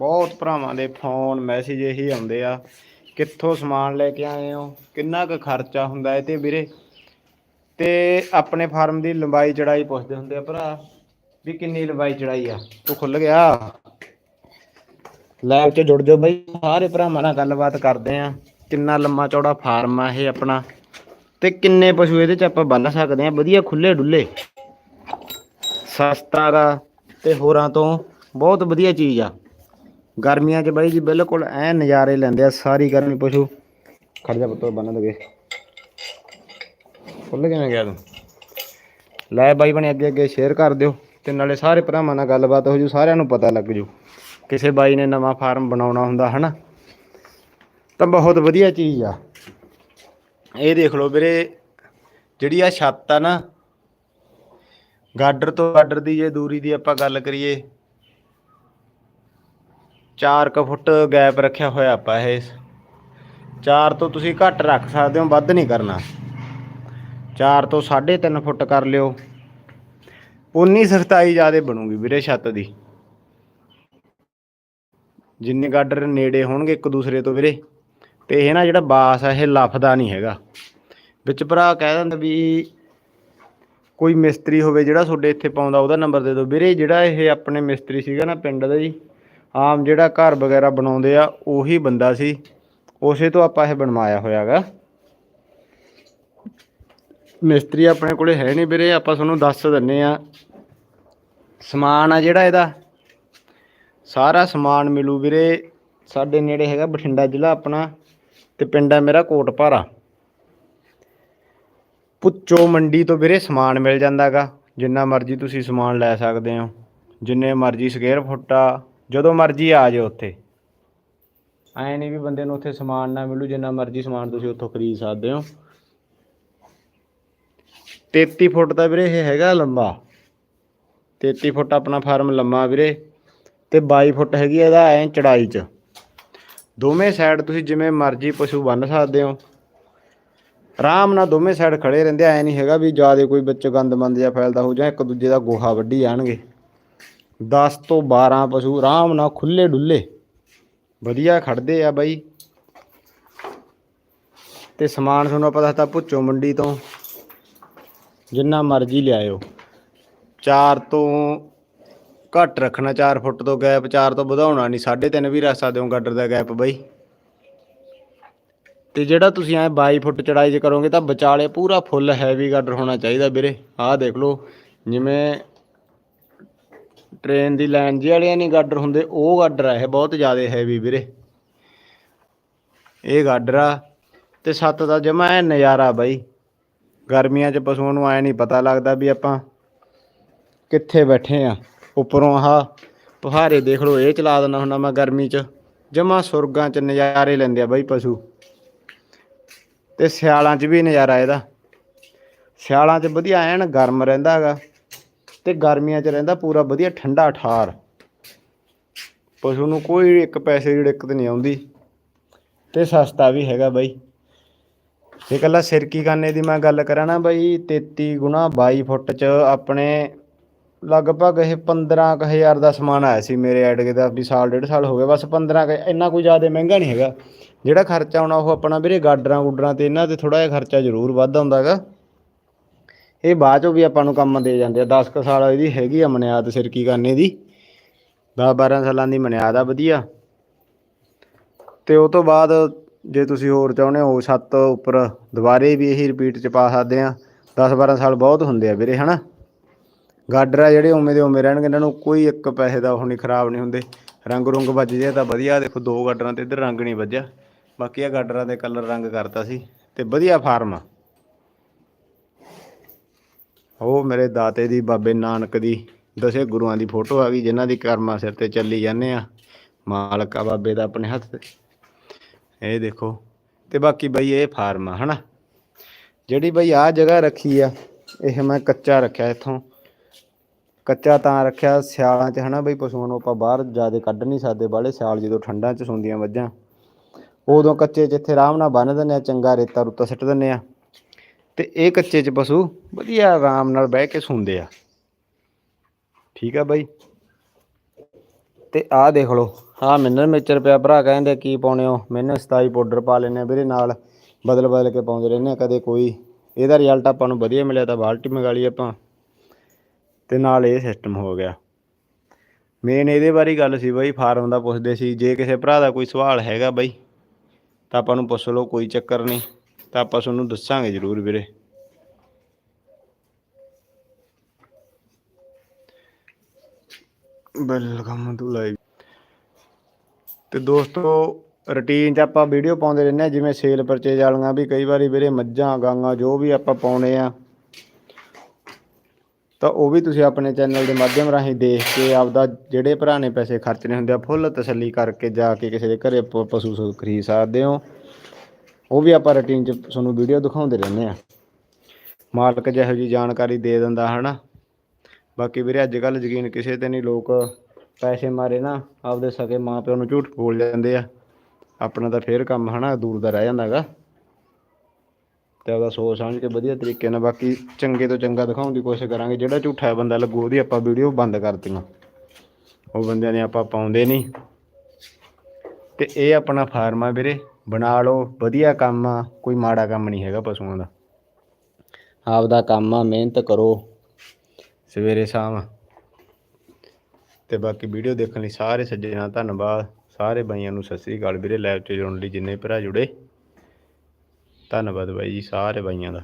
ਬਹੁਤ ਭਰਾਵਾਂ ਦੇ ਫੋਨ ਮੈਸੇਜ ਇਹੀ ਆਉਂਦੇ ਆ, ਕਿੱਥੋਂ ਸਮਾਨ ਲੈ ਕੇ ਆਏ ਹੋ, ਕਿੰਨਾ ਕੁ ਖਰਚਾ ਹੁੰਦਾ ਇਹ ਤੇ ਵੀਰੇ? ਤੇ ਆਪਣੇ ਫਾਰਮ ਦੀ ਲੰਬਾਈ ਚੜਾਈ ਪੁੱਛਦੇ ਹੁੰਦੇ ਆ ਭਰਾ, ਵੀ ਕਿੰਨੀ ਲੰਬਾਈ ਚੜਾਈ ਆ? ਤੂੰ ਖੁੱਲ ਗਿਆ? ਲਾਈਵ 'ਚ ਜੁੜ ਜਾਓ ਬਾਈ, ਸਾਰੇ ਭਰਾਵਾਂ ਨਾਲ ਗੱਲਬਾਤ ਕਰਦੇ ਆ, ਕਿੰਨਾ ਲੰਮਾ ਚੌੜਾ ਫਾਰਮ ਆ ਇਹ ਆਪਣਾ, ਤੇ ਕਿੰਨੇ ਪਸ਼ੂ ਇਹਦੇ 'ਚ ਆਪਾਂ ਬੰਨ ਸਕਦੇ ਆ, ਵਧੀਆ ਖੁੱਲੇ ਡੁੱਲੇ ਸਸਤਾ ਗਾ, ਤੇ ਹੋਰਾਂ ਤੋਂ ਬਹੁਤ ਵਧੀਆ ਚੀਜ਼ ਆ। ਗਰਮੀਆਂ 'ਚ ਬਾਈ ਜੀ ਬਿਲਕੁਲ ਐ ਨਜ਼ਾਰੇ ਲੈਂਦੇ ਆ, ਸਾਰੀ ਗਰਮੀ ਪਸ਼ੂ। ਖੜ ਜਾ ਪੁੱਤੋ ਬੰਨ ਦਗੇ ਖੁੱਲ ਕਿਵੇਂ ਗਿਆ ਤੂੰ? ਲੈ ਬਾਈ ਬਣੇ ਅੱਗੇ ਅੱਗੇ ਸ਼ੇਅਰ ਕਰ ਦਿਓ ਤੇ ਨਾਲੇ ਸਾਰੇ ਭਰਾਵਾਂ ਨਾਲ ਗੱਲਬਾਤ ਹੋ ਜੂ, ਸਾਰਿਆਂ ਨੂੰ ਪਤਾ ਲੱਗ ਜੂ ਕਿਸੇ ਬਾਈ ਨੇ ਨਵਾਂ ਫਾਰਮ ਬਣਾਉਣਾ ਹੁੰਦਾ, ਹਨਾ? ਤਾਂ ਬਹੁਤ ਵਧੀਆ ਚੀਜ਼ ਆ। ਇਹ ਦੇਖ ਲਓ ਵੀਰੇ, ਜਿਹੜੀ ਆ ਛੱਤ ਆ ਨਾ, ਗਾਡਰ ਤੋਂ ਗਾਡਰ ਦੀ ਜੇ ਦੂਰੀ ਦੀ ਆਪਾਂ ਗੱਲ ਕਰੀਏ 4 ਕ ਫੁੱਟ ਗੈਪ ਰੱਖਿਆ ਹੋਇਆ ਆਪਾਂ ਇਹ। 4 ਤੋਂ ਤੁਸੀਂ ਘੱਟ ਰੱਖ ਸਕਦੇ ਹੋ, ਵੱਧ ਨਹੀਂ ਕਰਨਾ। 4 ਤੋਂ 3.5 ਫੁੱਟ ਕਰ ਲਿਓ। ਉਨੀ ਸਖਤਾਈ ਜ਼ਿਆਦੇ ਬਣੂਗੀ ਵੀਰੇ ਛੱਤ ਦੀ। ਜਿੰਨੇ ਗਾਡਰ ਨੇੜੇ ਹੋਣਗੇ ਇੱਕ ਦੂਸਰੇ ਤੋਂ ਵੀਰੇ। ਤੇ ਇਹ ਨਾ ਜਿਹੜਾ ਬਾਸ ਆ, ਇਹ ਲਫਦਾ ਨਹੀਂ ਹੈਗਾ। ਵਿੱਚ ਭਰਾ ਕਹਿ ਦਿੰਦਾ ਵੀ ਕੋਈ ਮਿਸਤਰੀ ਹੋਵੇ ਜਿਹੜਾ ਤੁਹਾਡੇ ਇੱਥੇ ਪਾਉਂਦਾ, ਉਹਦਾ ਨੰਬਰ ਦੇ ਦਿਓ। ਵੀਰੇ ਜਿਹੜਾ ਇਹ ਆਪਣੇ ਮਿਸਤਰੀ ਸੀਗਾ ਨਾ ਪਿੰਡ ਦਾ ਜੀ ਆਮ ਜਿਹੜਾ ਘਰ ਵਗੈਰਾ ਬਣਾਉਂਦੇ ਆ, ਉਹੀ ਬੰਦਾ ਸੀ। ਉਸੇ ਤੋਂ ਆਪਾਂ ਇਹ ਬਣਵਾਇਆ ਹੋਇਆਗਾ। ਮਿਸਤਰੀ ਆਪਣੇ ਕੋਲੇ ਹੈ ਨਹੀਂ ਵੀਰੇ, ਆਪਾਂ ਤੁਹਾਨੂੰ ਦੱਸ ਦਿੰਨੇ ਆ। ਸਮਾਨ ਆ ਜਿਹੜਾ ਇਹਦਾ। ਸਾਰਾ ਸਮਾਨ ਮਿਲੂ ਵੀਰੇ। ਸਾਡੇ ਨੇੜੇ ਹੈਗਾ ਬਠਿੰਡਾ ਜ਼ਿਲ੍ਹਾ ਆਪਣਾ ਤੇ ਪਿੰਡ ਹੈ ਮੇਰਾ ਕੋਟਪਾਰਾ ਪੁੱਚੋ ਮੰਡੀ ਤੋਂ ਵੀਰੇ ਸਮਾਨ ਮਿਲ ਜਾਂਦਾਗਾ। ਜਿੰਨਾ ਮਰਜ਼ੀ ਤੁਸੀਂ ਸਮਾਨ ਲੈ ਸਕਦੇ ਹੋ। ਜਿੰਨੇ ਮਰਜ਼ੀ ਸਕੁਅਰ ਫੁੱਟ ਆ ਜਦੋਂ ਮਰਜ਼ੀ ਆ ਜਾਓ ਉੱਥੇ। ਐ ਨਹੀਂ ਵੀ ਬੰਦੇ ਨੂੰ ਉੱਥੇ ਸਮਾਨ ਨਾ ਮਿਲੂ, ਜਿੰਨਾ ਮਰਜ਼ੀ ਸਮਾਨ ਤੁਸੀਂ ਉੱਥੋਂ ਖਰੀਦ ਸਕਦੇ ਹੋ। 33 ਫੁੱਟ ਦਾ ਵੀਰੇ ਇਹ ਹੈਗਾ ਲੰਬਾ। 33 ਫੁੱਟ ਆਪਣਾ ਫਾਰਮ ਲੰਮਾ ਵੀਰੇ। ਤੇ 22 ਫੁੱਟ ਹੈਗੀ ਇਹਦਾ ਐ ਚੜਾਈ 'ਚ। ਦੋਵੇਂ ਸਾਈਡ ਤੁਸੀਂ ਜਿਵੇਂ ਮਰਜ਼ੀ ਪਸ਼ੂ ਬੰਨ ਸਕਦੇ ਹੋ। ਆਰਾਮ ਨਾਲ ਦੋਵੇਂ ਸਾਈਡ ਖੜੇ ਰਹਿੰਦੇ ਐ ਨਹੀਂ ਹੈਗਾ ਵੀ ਜ਼ਿਆਦਾ ਕੋਈ ਵਿੱਚ ਗੰਦ ਮੰਦ ਜਾਂ ਫੈਲਦਾ ਹੋ ਜਾਂ ਇੱਕ ਦੂਜੇ ਦਾ ਗੋਹਾ ਵੱਢੀ ਜਾਣਗੇ। 10 ਤੋਂ 12 ਪਸ਼ੂ ਆਰਾਮ ਨਾਲ ਖੁੱਲੇ ਡੁੱਲੇ ਵਧੀਆ ਖੜਦੇ ਆ ਬਾਈ। ਤੇ ਸਮਾਨ ਤੁਹਾਨੂੰ ਆਪਾਂ ਦੱਸਤਾ ਭੁੱਚੋ ਮੰਡੀ ਤੋਂ। ਜਿੰਨਾ ਮਰਜ਼ੀ ਲਿਆਇਓ। 4 ਤੋਂ ਘੱਟ ਰੱਖਣਾ 4 ਫੁੱਟ ਤੋਂ ਗੈਪ 4 ਤੋਂ ਵਧਾਉਣਾ ਨਹੀਂ 3.5 ਵੀ ਰੱਖ ਸਕਦੇ ਹੋ ਗਾਡਰ ਦਾ ਗੈਪ ਬਾਈ। ਤੇ ਜਿਹੜਾ ਤੁਸੀਂ ਐ 22 ਫੁੱਟ ਚੜਾਈ 'ਚ ਕਰੋਗੇ ਤਾਂ ਵਿਚਾਲੇ ਪੂਰਾ ਫੁੱਲ ਹੈਵੀ ਗਾਡਰ ਹੋਣਾ ਚਾਹੀਦਾ ਵੀਰੇ। ਆਹ ਦੇਖ ਲਓ, ਜਿਵੇਂ ਟ੍ਰੇਨ ਦੀ ਲਾਈਨ ਜੀ ਵਾਲਿਆਂ ਨਹੀਂ ਗਾਡਰ ਹੁੰਦੇ, ਉਹ ਗਾਡਰ ਆ ਇਹ ਬਹੁਤ ਜ਼ਿਆਦਾ ਹੈਵੀ ਵੀਰੇ। ਇਹ ਗਾਡਰ ਆ ਤੇ ਸੱਤ ਦਾ ਜਮਾ ਐ ਨਜ਼ਾਰਾ ਬਾਈ। ਗਰਮੀਆਂ 'ਚ ਪਸ਼ੂਆਂ ਨੂੰ ਐ ਨਹੀਂ ਪਤਾ ਲੱਗਦਾ ਵੀ ਆਪਾਂ ਕਿੱਥੇ ਬੈਠੇ ਆ। ਉੱਪਰੋਂ ਆਹ ਪਹਾੜੇ ਦੇਖ ਲਓ, ਇਹ ਚਲਾ ਦਿੰਦਾ ਹੁੰਦਾ ਮੈਂ ਗਰਮੀ 'ਚ। ਜਮਾ ਸੁਰਗਾਂ 'ਚ ਨਜ਼ਾਰੇ ਲੈਂਦੇ ਆ ਬਾਈ ਪਸ਼ੂ। ਤੇ ਸਿਆਲਾਂ 'ਚ ਵੀ ਨਜ਼ਾਰਾ ਇਹਦਾ। ਸਿਆਲਾਂ 'ਚ ਵਧੀਆ ਐਨ ਗਰਮ ਰਹਿੰਦਾ ਹੈਗਾ। ਤੇ ਗਰਮੀਆਂ 'ਚ ਰਹਿੰਦਾ ਪੂਰਾ ਵਧੀਆ ਠੰਡਾ ਠਾਰ। ਪਸ਼ੂ ਨੂੰ ਕੋਈ ਇੱਕ ਪੈਸੇ ਦੀ ਦਿੱਕਤ ਨਹੀਂ ਆਉਂਦੀ। ਤੇ ਸਸਤਾ ਵੀ ਹੈਗਾ ਬਾਈ। ਇਹ ਕੱਲਾ ਸਿਰਕੀ ਖਾਨੇ ਦੀ ਮੈਂ ਗੱਲ ਕਰਾਂ ਨਾ ਬਾਈ 33 ਗੁਣਾ 22 ਫੁੱਟ 'ਚ ਆਪਣੇ ਲਗਭਗ ਇਹ 15 ਕੁ ਹਜ਼ਾਰ ਦਾ ਸਮਾਨ ਆਇਆ ਸੀ ਮੇਰੇ ਐਡ ਦਾ, ਵੀ ਸਾਲ, ਡੇਢ ਸਾਲ ਹੋ ਗਿਆ ਬਸ 15 ਕੁ, ਇੰਨਾ ਕੋਈ ਜ਼ਿਆਦਾ ਮਹਿੰਗਾ ਨਹੀਂ ਹੈਗਾ। ਜਿਹੜਾ ਖਰਚਾ ਆਉਣਾ ਉਹ ਆਪਣਾ ਵੀਰੇ ਗਾਡਰਾਂ ਗੁੱਡਰਾਂ ਤੇ ਇਹਨਾਂ ਤੇ ਥੋੜਾ ਜਿਹਾ ਖਰਚਾ ਜ਼ਰੂਰ ਵੱਧ ਆਉਂਦਾ ਹੈਗਾ ਇਹ ਬਾਅਦ ਚੋਂ ਵੀ ਆਪਾਂ ਨੂੰ ਕੰਮ ਦੇ ਜਾਂਦੇ ਆ। 10 ਕੁ ਸਾਲ ਇਹਦੀ ਹੈਗੀ ਆ ਮਨਿਆਦ ਸਿਰਕੀ ਕਰਨੇ ਦੀ। 10 12 ਸਾਲਾਂ ਦੀ ਮਨਿਆਦ ਆ ਵਧੀਆ। ਤੇ ਉਹ ਤੋਂ ਬਾਅਦ ਜੇ ਤੁਸੀਂ ਹੋਰ ਚਾਹੁੰਦੇ ਹੋ ਛੱਤ ਉੱਪਰ ਦੁਬਾਰੇ ਵੀ ਇਹੀ ਰਿਪੀਟ ਚ ਪਾ ਸਕਦੇ ਆ। 10 12 ਸਾਲ ਬਹੁਤ ਹੁੰਦੇ ਆ ਵੀਰੇ, ਹਨਾ? ਗਾਡਰ ਆ ਜਿਹੜੇ ਉਵੇਂ ਦੇ ਉਵੇਂ ਰਹਿਣਗੇ, ਇਹਨਾਂ ਨੂੰ ਕੋਈ ਇੱਕ ਪੈਸੇ ਦਾ ਉਹ ਨਹੀਂ, ਖਰਾਬ ਨਹੀਂ ਹੁੰਦੇ। ਰੰਗ ਰੁੰਗ ਵੱਜ ਜੇ ਤਾਂ ਵਧੀਆ। ਦੇਖੋ, ਦੋ ਗਾਡਰਾਂ ਤੇ ਇੱਧਰ ਰੰਗ ਨਹੀਂ ਵੱਜਿਆ। ਬਾਕੀ ਆ ਗਾਡਰਾਂ ਦੇ ਕਲਰ ਰੰਗ ਕਰਤਾ ਸੀ। ਤੇ ਵਧੀਆ ਫਾਰਮ ਆ। ਉਹ ਮੇਰੇ ਦਾਤੇ ਦੀ, ਬਾਬੇ ਨਾਨਕ ਦੀ, ਦਸੇ ਗੁਰੂਆਂ ਦੀ ਫੋਟੋ ਆ ਗਈ, ਜਿਨ੍ਹਾਂ ਦੀ ਕਰਮਾਂ ਸਿਰ ਤੇ ਚੱਲੀ ਜਾਂਦੇ ਆ। ਮਾਲਕ ਆ ਬਾਬੇ ਦਾ ਆਪਣੇ ਹੱਥ ਤੇ। ਇਹ ਦੇਖੋ। ਤੇ ਬਾਕੀ ਬਈ ਇਹ ਫਾਰਮ ਆ, ਹਨਾ? ਜਿਹੜੀ ਬਈ ਆ ਜਗ੍ਹਾ ਰੱਖੀ ਆ, ਇਹ ਮੈਂ ਕੱਚਾ ਰੱਖਿਆ ਇੱਥੋਂ। ਕੱਚਾ ਤਾਂ ਰੱਖਿਆ ਸਿਆਲਾਂ 'ਚ, ਹਨਾ ਬਈ? ਪਸ਼ੂਆਂ ਨੂੰ ਆਪਾਂ ਬਾਹਰ ਜ਼ਿਆਦਾ ਕੱਢ ਨਹੀਂ ਸਕਦੇ, ਬਾਹਲੇ ਸਿਆਲ ਜਦੋਂ ਠੰਡਾਂ 'ਚ ਸੁੰਦੀਆਂ ਮੱਝਾਂ ਉਦੋਂ ਕੱਚੇ ਜਿੱਥੇ ਆਰਾਮ ਨਾਲ ਬੰਨ ਦਿੰਦੇ ਆ, ਚੰਗਾ ਰੇਤਾ ਰੁੱਤਾ ਸਿੱਟ ਦਿੰਦੇ ਆ। ਤੇ ਇਹ ਕੱਚੇ 'ਚ ਪਸ਼ੂ ਵਧੀਆ ਆਰਾਮ ਨਾਲ ਬਹਿ ਕੇ ਸੌਂਦੇ ਆ। ਠੀਕ ਆ ਬਾਈ। ਤੇ ਆਹ ਦੇਖ ਲਓ, ਆਹ ਮਿੰਨਰ ਮੇਚਰ ਪਿਆ। ਭਰਾ ਕਹਿੰਦੇ ਕੀ ਪਾਉਣੇ ਹੋ? ਮੈਨੂੰ 27 ਪਾਊਡਰ ਪਾ ਲੈਨੇ ਆ ਵੀਰੇ, ਨਾਲ ਬਦਲ ਬਦਲ ਕੇ ਪਾਉਂਦੇ ਰਹਿੰਦੇ ਆ ਕਦੇ ਕੋਈ। ਇਹਦਾ ਰਿਜ਼ਲਟ ਆਪਾਂ ਨੂੰ ਵਧੀਆ ਮਿਲਿਆ ਤਾਂ ਬਾਲਟੀ ਮੰਗਾ ਲਈ ਆਪਾਂ। ਤੇ ਨਾਲ ਇਹ ਸਿਸਟਮ ਹੋ ਗਿਆ। ਮੇਨ ਇਹਦੇ ਬਾਰੇ ਗੱਲ ਸੀ ਬਾਈ, ਫਾਰਮ ਦਾ ਪੁੱਛਦੇ ਸੀ। ਜੇ ਕਿਸੇ ਭਰਾ ਦਾ ਕੋਈ ਸਵਾਲ ਹੈਗਾ ਬਾਈ, ਤਾਂ ਆਪਾਂ ਨੂੰ ਪੁੱਛ ਲਓ, ਕੋਈ ਚੱਕਰ ਨਹੀਂ। ਤਾਂ ਆਪਾਂ ਤੁਹਾਨੂੰ ਦੱਸਾਂਗੇ ਜ਼ਰੂਰ ਵੀਰੇ। Welcome to live. ਤੇ ਦੋਸਤੋ, ਰੁਟੀਨ 'ਚ ਆਪਾਂ ਵੀਡੀਓ ਪਾਉਂਦੇ ਰਹਿੰਦੇ ਆ ਜਿਵੇਂ ਸੇਲ ਪਰਚੇਜ ਵਾਲੀਆਂ ਵੀ ਕਈ ਵਾਰੀ ਵੀਰੇ ਮੱਝਾਂ ਗਾਂਗਾ ਜੋ ਵੀ ਆਪਾਂ ਪਾਉਣੇ ਆ। ਤਾਂ ਉਹ ਵੀ ਤੁਸੀਂ ਆਪਣੇ ਚੈਨਲ ਦੇ ਮਾਧਿਅਮ ਰਾਹੀਂ ਦੇਖ ਕੇ ਆਪਦਾ ਜਿਹੜੇ ਭਰਾ ਨੇ ਪੈਸੇ ਖਰਚਣੇ ਹੁੰਦੇ ਆ, ਫੁੱਲ ਤਸੱਲੀ ਕਰਕੇ ਜਾ ਕੇ ਕਿਸੇ ਦੇ ਘਰੇ ਪ- ਪਸ਼ੂ ਖਰੀਦ ਸਕਦੇ ਹੋ। ਉਹ ਵੀ ਆਪਾਂ ਰੂਟੀਨ 'ਚ ਤੁਹਾਨੂੰ ਵੀਡੀਓ ਦਿਖਾਉਂਦੇ ਰਹਿੰਦੇ ਆ ਮਾਲਕ ਜਿਹੋ ਜੀ ਜਾਣਕਾਰੀ ਦੇ ਦਿੰਦਾ ਹਨਾ। ਬਾਕੀ ਵੀਰੇ ਅੱਜ ਕੱਲ ਯਕੀਨ ਕਿਸੇ ਤੇ ਨਹੀਂ, ਲੋਕ ਪੈਸੇ ਮਾਰੇ ਨਾ, ਆਪਦੇ ਸਕੇ ਮਾਂ ਪਿਓ ਨੂੰ ਝੂਠ ਬੋਲ ਜਾਂਦੇ ਆ। ਆਪਣਾ ਤਾਂ ਫੇਰ ਕੰਮ ਹਨਾ, ਦੂਰ ਦਾ ਰਹਿ ਜਾਂਦਾਗਾ ਤੇ ਉਹਦਾ ਸੋਚ ਸਮਝ ਕੇ ਵਧੀਆ ਤਰੀਕੇ ਨਾਲ ਬਾਕੀ ਚੰਗੇ ਤੋਂ ਚੰਗਾ ਦਿਖਾਉਣ ਦੀ ਕੋਸ਼ਿਸ਼ ਕਰਾਂਗੇ। ਜਿਹੜਾ ਝੂਠਾ ਬੰਦਾ ਲੱਗੂ, ਉਹਦੀ ਆਪਾਂ ਵੀਡੀਓ ਬੰਦ ਕਰਤੀਆਂ। ਉਹ ਬੰਦਿਆਂ ਨੇ ਆਪਾਂ ਪਾਉਂਦੇ ਨਹੀਂ। ਤੇ ਇਹ ਆਪਣਾ ਫਾਰਮ ਆ ਵੀਰੇ। ਬਣਾ ਲਓ, ਵਧੀਆ ਕੰਮ ਆ, ਕੋਈ ਮਾੜਾ ਕੰਮ ਨਹੀਂ ਹੈਗਾ ਪਸ਼ੂਆਂ ਦਾ। ਆਪਦਾ ਕੰਮ ਆ, ਮਿਹਨਤ ਕਰੋ। ਸਵੇਰੇ ਸ਼ਾਮ। ਤੇ ਬਾਕੀ ਵੀਡੀਓ ਦੇਖਣ ਲਈ ਸਾਰੇ ਸੱਜਣਾਂ ਧੰਨਵਾਦ। ਸਾਰੇ ਬਾਈਆਂ ਨੂੰ ਸਤਿ ਸ੍ਰੀ ਅਕਾਲ ਵੀਰੇ ਲਾਈਵ 'ਚ ਜੁੜਨ ਲਈ ਜਿੰਨੇ ਭਰਾ ਜੁੜੇ। ਧੰਨਵਾਦ ਬਾਈ ਜੀ, ਸਾਰੇ ਬਾਈਆਂ ਦਾ।